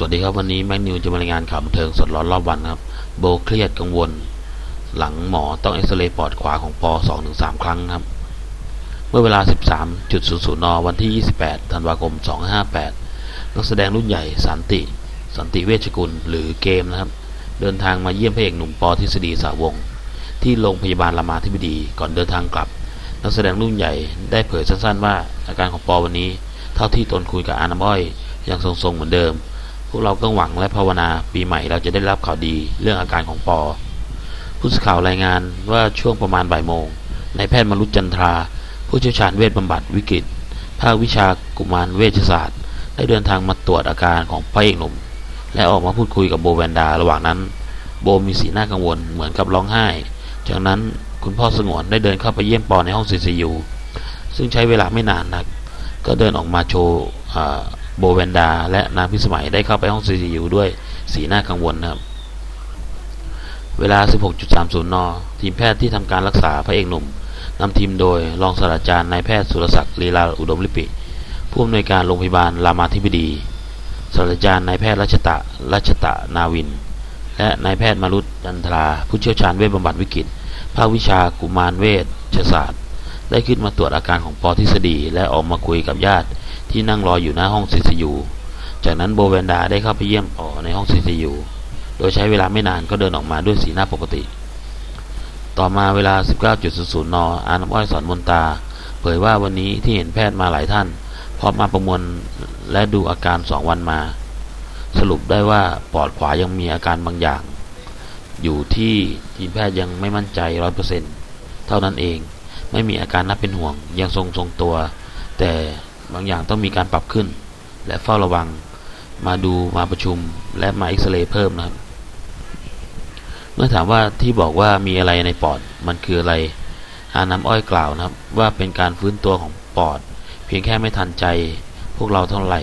สวัสดีครับวันนี้แม็กนิวจะมารายงานข่าวบันเทิงสดร้อนรอบวันครับ โบเครียดกังวล หลังหมอต้องเอ็กซเรย์ปอดขวาของปอ2-3 ครั้งครับ เมื่อเวลา 13.00นวันที่ 28 ธันวาคม 2558 นักแสดงรุ่นใหญ่สันติ สันติเวชกุลหรือเกมนะครับ เดินทางมาเยี่ยมพระเอกหนุ่มปอทฤษฎีสาวง ที่โรงพยาบาลรามาธิบดีก่อนเดินทางกลับ นักแสดงรุ่นใหญ่ได้เผยสั้นๆ ว่าอาการของปอวันนี้ เท่าที่ตนคุยกับอาน้ำอ้อยยังทรงๆเหมือนเดิม พวกเราก็หวังและภาวนาปีใหม่เราจะได้รับข่าวดีเรื่องอาการของปอ ผู้สื่อข่าวรายงานว่าช่วงประมาณบ่ายโมงนายแพทย์มรุจันทรา ผู้เชี่ยวชาญเวชบำบัดวิกฤต ภาควิชากุมารเวชศาสตร์ ได้เดินทางมาตรวจอาการของพระเอกหนุ่ม และออกมาพูดคุยกับโบแวนดาระหว่างนั้น โบมีสีหน้ากังวลเหมือนกับร้องไห้ จากนั้นคุณพ่อสงวนได้เดินเข้าไปเยี่ยมปอในห้อง CCU ซึ่งใช้เวลาไม่นานนัก ก็เดินออกมาโชว์ โบแวนดา และนางพิสมัยได้เข้าไปห้อง CCU ด้วยสีหน้ากังวลนะครับ เวลา 16.30 น ทีมแพทย์ที่ทำการรักษาพระเอกหนุ่มนำทีมโดยรองศาสตราจารย์นายแพทย์สุรศักดิ์ลีลาอุดมลิปิ ผู้อำนวยการโรงพยาบาลรามาธิบดีศาสตราจารย์นายแพทย์รัชตะรัชตะนาวิน และนายแพทย์มารุตจันทราผู้เชี่ยวชาญเวชบำบัดวิกฤตภาควิชากุมารเวชศาสตร์ ได้ขึ้นมาตรวจอาการของปอทฤษฎีและออกมาคุยกับญาติ ที่นั่งรออยู่หน้าห้อง CCU จากนั้นโบแวนดาได้เข้าไปเยี่ยมปอในห้อง CCU โดยใช้เวลาไม่นานก็เดินออกมาด้วยสีหน้าปกติ ต่อมาเวลา 19.00 น อาน้ำอ้อยสอนมนตา เผยว่าวันนี้ที่เห็นแพทย์มาหลายท่านพราะมาประมวลและดูอาการสองวันมา สรุปได้ว่าปอดขวายังมีอาการบางอย่าง อยู่ที่ทีมแพทย์ยังไม่มั่นใจร้อยเปอร์เซ็นต์เท่านั้นเอง ไม่มีอาการน่าเป็นห่วง ยังทรงทรงตัว แต่ บางอย่างต้องมีการปรับขึ้น และเฝ้าระวังมาดูมาประชุมและมาเอ็กซเรย์เพิ่มนะครับ เมื่อถามว่าที่บอกว่ามีอะไรในปอดมันคืออะไรอาน้ำอ้อยกล่าวนะครับ ว่าเป็นการฟื้นตัวของปอด เพียงแค่ไม่ทันใจ พวกเราเท่าไหร่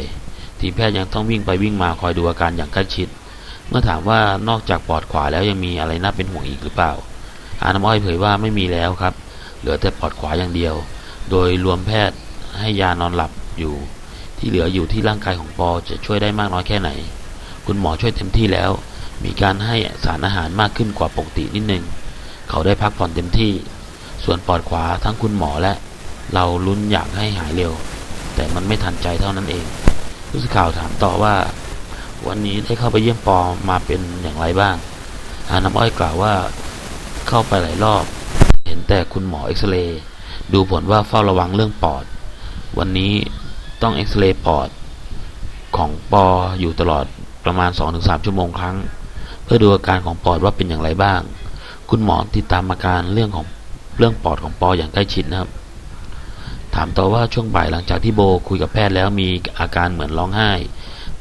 ทีมแพทย์ยังต้องวิ่งไปวิ่งมาคอยดูอาการอย่างใกล้ชิด เมื่อถามว่านอกจากปอดขวาแล้วยังมีอะไรน่าเป็นห่วงอีกหรือเปล่า อาน้ำอ้อยเผยว่าไม่มีแล้วครับ เหลือแต่ปอดขวาอย่างเดียว โดยรวมแพทย์ให้ยานอนหลับ อยู่ ที่เหลืออยู่ที่ร่างกายของปอจะช่วยได้มากน้อยแค่ไหน คุณหมอช่วยเต็มที่แล้ว มีการให้สารอาหารมากขึ้นกว่าปกตินิดนึง เขาได้พักผ่อนเต็มที่ ส่วนปอดขวาทั้งคุณหมอและ เราลุ้นอยากให้หายเร็ว แต่มันไม่ทันใจเท่านั้นเองผู้สื่อข่าวถามต่อว่า วันนี้ได้เข้าไปเยี่ยมปอมาเป็นอย่างไรบ้างอาน้ำอ้อยกล่าวว่าเข้าไปหลายรอบ เห็นแต่คุณหมอเอ็กซเรย์ดูผลว่าเฝ้าระวังเรื่องปอด วันนี้ ต้องเอ็กซเรย์ปอดของปออยู่ตลอดประมาณ 2-3 ชั่วโมงครั้ง เพื่อดูอาการของปอดว่าเป็นอย่างไรบ้าง คุณหมอติดตามอาการเรื่องของเรื่องปอดของปออย่างใกล้ชิดนะครับ ถามต่อว่าช่วงบ่ายหลังจากที่โบคุยกับแพทย์แล้วมีอาการเหมือนร้องไห้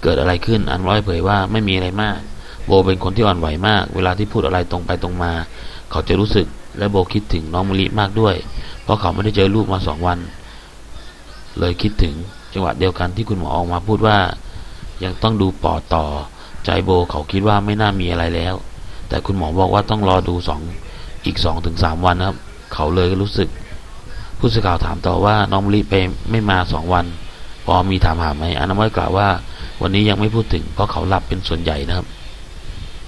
เกิดอะไรขึ้นอันร้อยเผยว่าไม่มีอะไรมาก โบเป็นคนที่อ่อนไหวมาก เวลาที่พูดอะไรตรงไปตรงมา เขาจะรู้สึกและโบคิดถึงน้องมะลิมากด้วย เพราะเขาไม่ได้เจอลูกมาสองวัน เลยคิดถึง จังหวะเดียวกันที่คุณหมอออกมาพูดว่า ยังต้องดูปอดต่อ ใจโบเขาคิดว่าไม่น่ามีอะไรแล้ว แต่คุณหมอบอกว่าต้องรอดูสองอีกสองถึงสามวันนะครับ เขาเลยรู้สึก ผู้สื่อข่าวถามต่อว่าน้องมลิไปไม่มาสองวันพอมีถามหาไหมอนามัยกล่าวว่า วันนี้ยังไม่พูดถึงเพราะเขาหลับเป็นส่วนใหญ่นะครับ